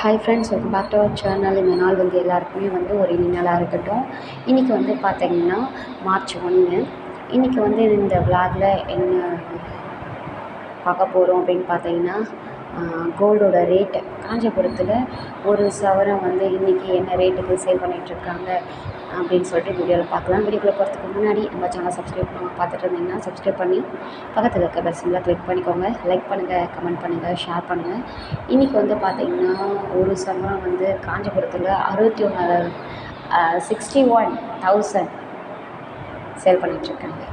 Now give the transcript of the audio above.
Hi friends welcome back to our channel இந்த நாள் வந்து எல்லாருக்குமே வந்து ஒரு இனி நாளாக இருக்கட்டும். இன்றைக்கி வந்து பார்த்தீங்கன்னா மார்ச் ஒன்று இன்றைக்கி வந்து இந்த விளாகில் என்ன பார்க்க போகிறோம் அப்படின்னு பார்த்தீங்கன்னா கோல்டோட ரேட்டு காஞ்சிபுரத்தில் ஒரு சவரம் வந்து இன்றைக்கி என்ன ரேட்டுக்கு சேல் பண்ணிகிட்ருக்காங்க அப்படின்னு சொல்லிட்டு வீடியோவில் பார்க்கலாம். வீடியோக்குள்ளே போகிறதுக்கு முன்னாடி நம்ம சேனலை சப்ஸ்கிரைப் பண்ணி பார்த்துட்டு இருந்தீங்கன்னா சப்ஸ்கிரைப் பண்ணி பக்கத்தில் இருக்க பெல் கிளிக் பண்ணிக்கோங்க. லைக் பண்ணுங்கள் கமெண்ட் பண்ணுங்கள் ஷேர் பண்ணுங்கள் இன்றைக்கி வந்து பார்த்திங்கன்னா ஒரு சவரம் வந்து காஞ்சிபுரத்தில் அறுபத்தி ஒன்று சிக்ஸ்டி ஒன் தௌசண்ட் சேல் பண்ணிகிட்ருக்காங்க